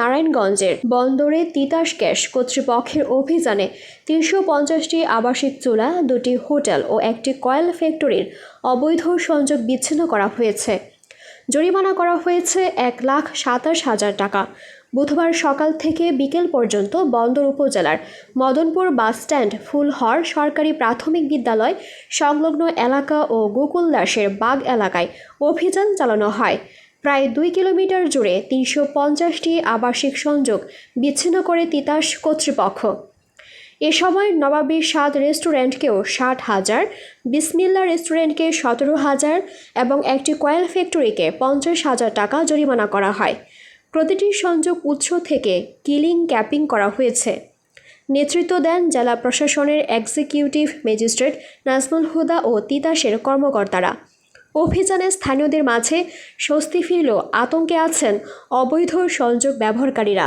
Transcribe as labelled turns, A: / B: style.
A: নারায়ণগঞ্জের বন্দরে তিতাস গ্যাস কর্তৃপক্ষের অভিযানে তিনশো পঞ্চাশটি আবাসিক চুলা, দুটি হোটেল ও একটি কয়েল ফ্যাক্টরির অবৈধ সংযোগ বিচ্ছিন্ন করা হয়েছে। জরিমানা করা হয়েছে এক লাখ সাতাশ হাজার টাকা। বুধবার সকাল থেকে বিকেল পর্যন্ত বন্দর উপজেলার মদনপুর বাসস্ট্যান্ড ফুলহর সরকারি প্রাথমিক বিদ্যালয়, সংলগ্ন এলাকা ও গোকুল দাসের বাগ এলাকায় অভিযান চালানো হয়। প্রায় দুই কিলোমিটার জুড়ে তিনশো পঞ্চাশটি আবাসিক সংযোগ বিচ্ছিন্ন করে তিতাস কর্তৃপক্ষ। এ সময় নবাবী স্বাদ রেস্টুরেন্টকেও ষাট হাজার, বিসমিল্লা রেস্টুরেন্টকে সতেরো হাজার এবং একটি কয়েল ফ্যাক্টরিকে পঞ্চাশ হাজার টাকা জরিমানা করা হয়। প্রতিটি সংযোগ উৎস থেকে কিলিং ক্যাপিং করা হয়েছে। নেতৃত্ব দেন জেলা প্রশাসনের এক্সিকিউটিভ ম্যাজিস্ট্রেট নাজমুল হুদা ও তিতাসের কর্মকর্তারা। অভিযানে স্থানীয়দের মাঝে স্বস্তি ফিরলেও আতঙ্কে আছেন অবৈধ সংযোগ ব্যবহারকারীরা।